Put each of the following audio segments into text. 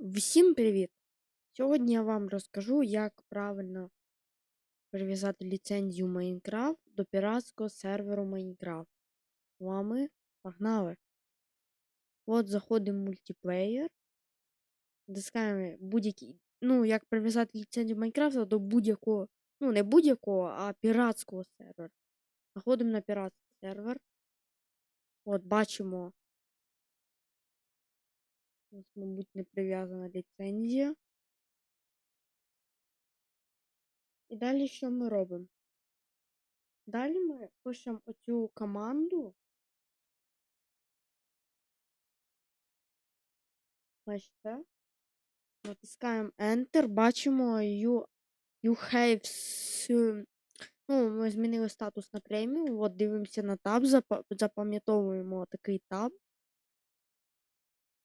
Всім привіт! Сьогодні я вам розкажу, як правильно прив'язати ліцензію Minecraft до піратського серверу Minecraft. З вами погнали! От заходимо в мультиплеєр. Натискаємо будь-який. Ну, як прив'язати ліцензію Minecraft до будь-якого. Ну, не будь-якого, а піратського сервера. Заходимо на піратський сервер. От, бачимо. Нас, мабуть, не прив'язана ліцензія. І далі що ми робимо? Далі ми пишемо оцю команду. Бачите? Натискаємо Enter, бачимо you, you have Ну, ми змінили статус на преміум. От дивимося на таб, запам'ятовуємо такий таб.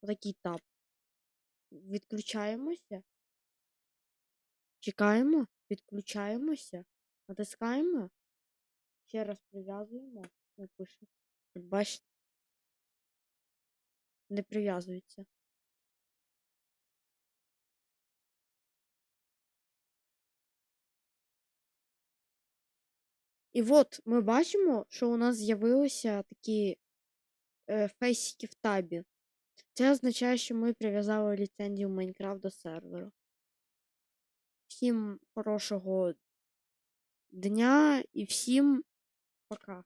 Такий таб. Відключаємося. Чекаємо, відключаємося, натискаємо, ще раз прив'язуємо, ми пишемо. От Бачите, не прив'язується. І от ми бачимо, що у нас з'явилися такі е, фейсики в табі. Це означає, що ми прив'язали ліцензію Minecraft до серверу. Всім хорошого дня і всім пока.